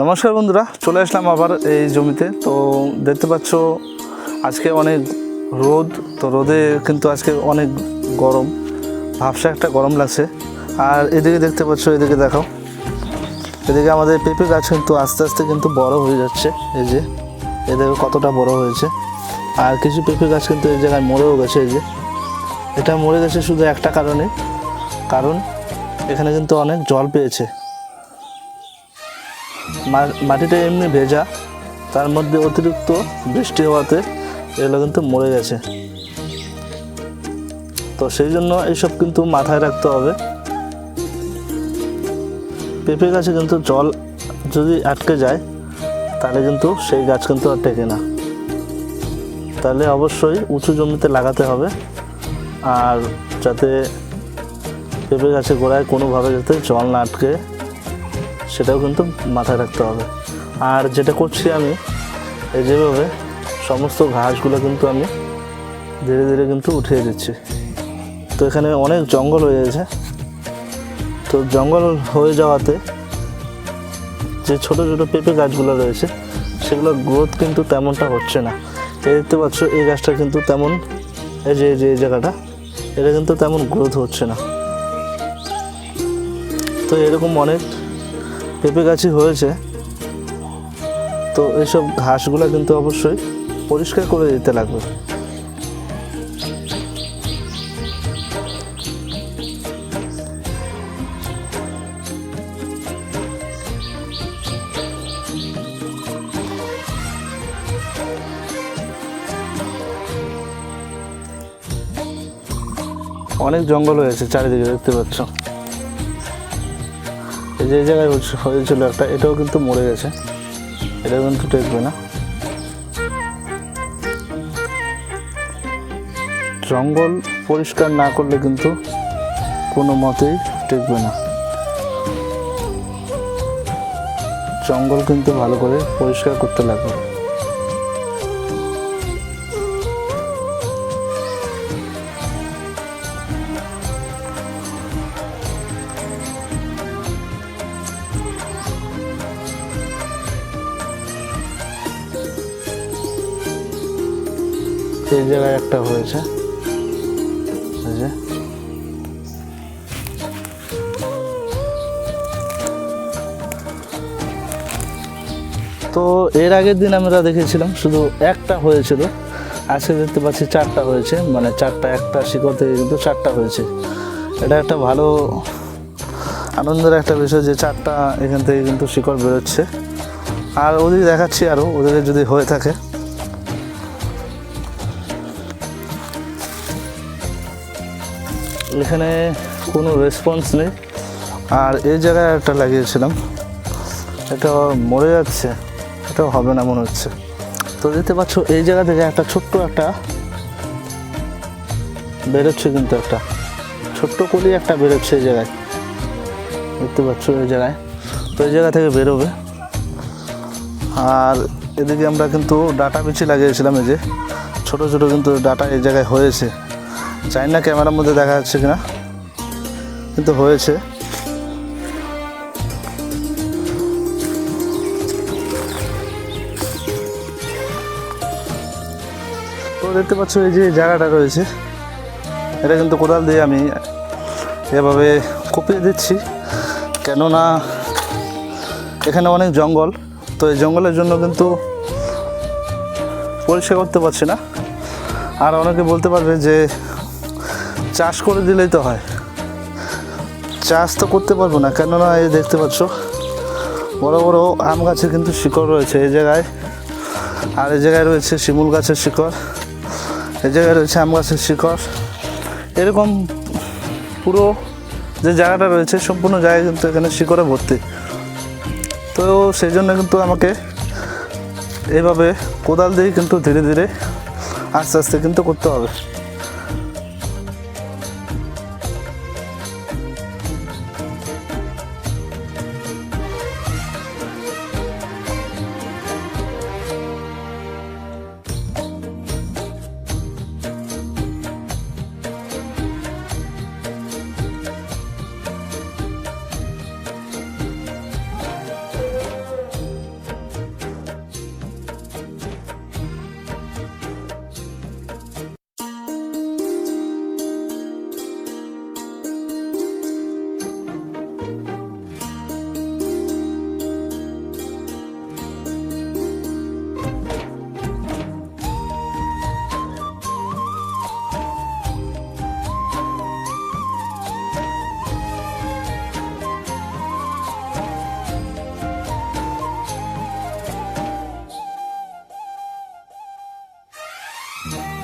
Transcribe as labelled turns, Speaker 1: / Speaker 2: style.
Speaker 1: নমস্কার বন্ধুরা, চলে আসলাম আবার এই জমিতে। তো দেখতে পাচ্ছ, আজকে অনেক রোদ, তো রোদে কিন্তু আজকে অনেক গরম। ভাবসা একটা গরম লাগছে। আর এদিকে দেখতে পাচ্ছ, এদিকে দেখো এদিকে আমাদের পেঁপে গাছ কিন্তু আস্তে আস্তে কিন্তু বড় হয়ে যাচ্ছে। এই যে এদিকে কতটা বড় হয়েছে। আর কিছু পেঁপে গাছ কিন্তু এই জায়গায় মরেও গেছে, এই যে। এটা মরে গেছে শুধু একটা কারণে। কারণ এখানে কিন্তু অনেক জল পেয়েছে। মাটিটা এমনি ভেজা, তার মধ্যে অতিরিক্ত বৃষ্টি হওয়াতে এগুলো কিন্তু মরে গেছে। তো সেই জন্য এইসব কিন্তু মাথায় রাখতে হবে। পেঁপে গাছে কিন্তু জল যদি আটকে যায়, তাহলে কিন্তু সেই গাছ কিন্তু আর টেকে না। তাহলে অবশ্যই উঁচু জমিতে লাগাতে হবে, আর যাতে পেঁপে গাছের গোড়ায় কোনোভাবে যাতে জল না আটকে সেটাও কিন্তু মাথায় রাখতে হবে। আর যেটা করছি আমি, এই যেভাবে সমস্ত ঘাসগুলো কিন্তু আমি ধীরে ধীরে কিন্তু উঠিয়ে দিচ্ছি। তো এখানে অনেক জঙ্গল হয়ে গেছে। তো জঙ্গল হয়ে যাওয়াতে যে ছোট ছোট পেঁপে গাছগুলো রয়েছে সেগুলোর গ্রোথ কিন্তু তেমনটা হচ্ছে না। এই দেখতে পাচ্ছ, এই গাছটা কিন্তু তেমন, এই যে যে জায়গাটা, এটা কিন্তু তেমন গ্রোথ হচ্ছে না। তো এরকম অনেক পেঁপে গাছই হয়েছে। তো এইসব ঘাসগুলো কিন্তু অবশ্যই পরিষ্কার করে দিতে লাগবে। অনেক জঙ্গল হয়েছে চারিদিকে, দেখতে পাচ্ছ। যে জায়গায় হয়েছিল একটা, এটাও কিন্তু মরে গেছে। এটাও কিন্তু টেকবে না। জঙ্গল পরিষ্কার না করলে কিন্তু কোনো মতেই টেকবে না। জঙ্গল কিন্তু ভালো করে পরিষ্কার করতে লাগবে। এই জায়গায় একটা হয়েছে। তো এর আগের দিন আমরা দেখেছিলাম, শুধু একটা হয়েছিল। আজকে দেখতে পাচ্ছি চারটা হয়েছে মানে চারটা, একটা শিকড় থেকে কিন্তু চারটা হয়েছে। এটা একটা ভালো, আনন্দের একটা বিষয় যে চারটা এখান থেকে কিন্তু শিকড় বেরোচ্ছে। আর ওদিকে দেখাচ্ছি আরও ওদিকে যদি হয়ে থাকে। এখানে কোনো রেসপন্স নেই। আর এই জায়গায় একটা লাগিয়েছিলাম। এটা মরে যাচ্ছে। এটাও হবে না মনে হচ্ছে। তো দেখতে পাচ্ছ, এই জায়গা থেকে একটা ছোট্ট একটা বেরোচ্ছে কিন্তু একটা। ছোট্ট কলি একটা বেরোচ্ছে এই জায়গায়। দেখতে পাচ্ছ এই জায়গায়। তো এই জায়গা থেকে বেরোবে। আর এদিকে আমরা কিন্তু ডাটা বিচি লাগিয়েছিলাম এই যে। ছোট ছোট কিন্তু ডাটা এই জায়গায় হয়েছে। জানি না ক্যামেরার মধ্যে দেখা যাচ্ছে কিনা। কিন্তু হয়েছে। তো দেখতে পাচ্ছ এই যে জায়গাটা রয়েছে, এটা কিন্তু কোদাল দিয়ে আমি এভাবে কুপিয়ে দিচ্ছি। কেননা এখানে অনেক জঙ্গল, তো এই জঙ্গলের জন্য কিন্তু পরিষ্কার করতে পারছি না। আর অনেকে বলতে পারবে যে চাষ করে দিলেই তো হয়। চাষ তো করতে পারব না, কেননা এই দেখতে পাচ্ছ, বড় বড় আম গাছের কিন্তু শিকড় রয়েছে এই জায়গায়। আর এই জায়গায় রয়েছে শিমুল গাছের শিকড়, এই জায়গায় রয়েছে আম গাছের শিকড়। এরকম পুরো যে জায়গাটা রয়েছে, সম্পূর্ণ জায়গায় কিন্তু এখানে শিকড়ে ভর্তি। তো সেই জন্য কিন্তু আমাকে এইভাবে কোদাল দিয়ে কিন্তু ধীরে ধীরে আস্তে আস্তে কিন্তু করতে হবে। Mm-hmm.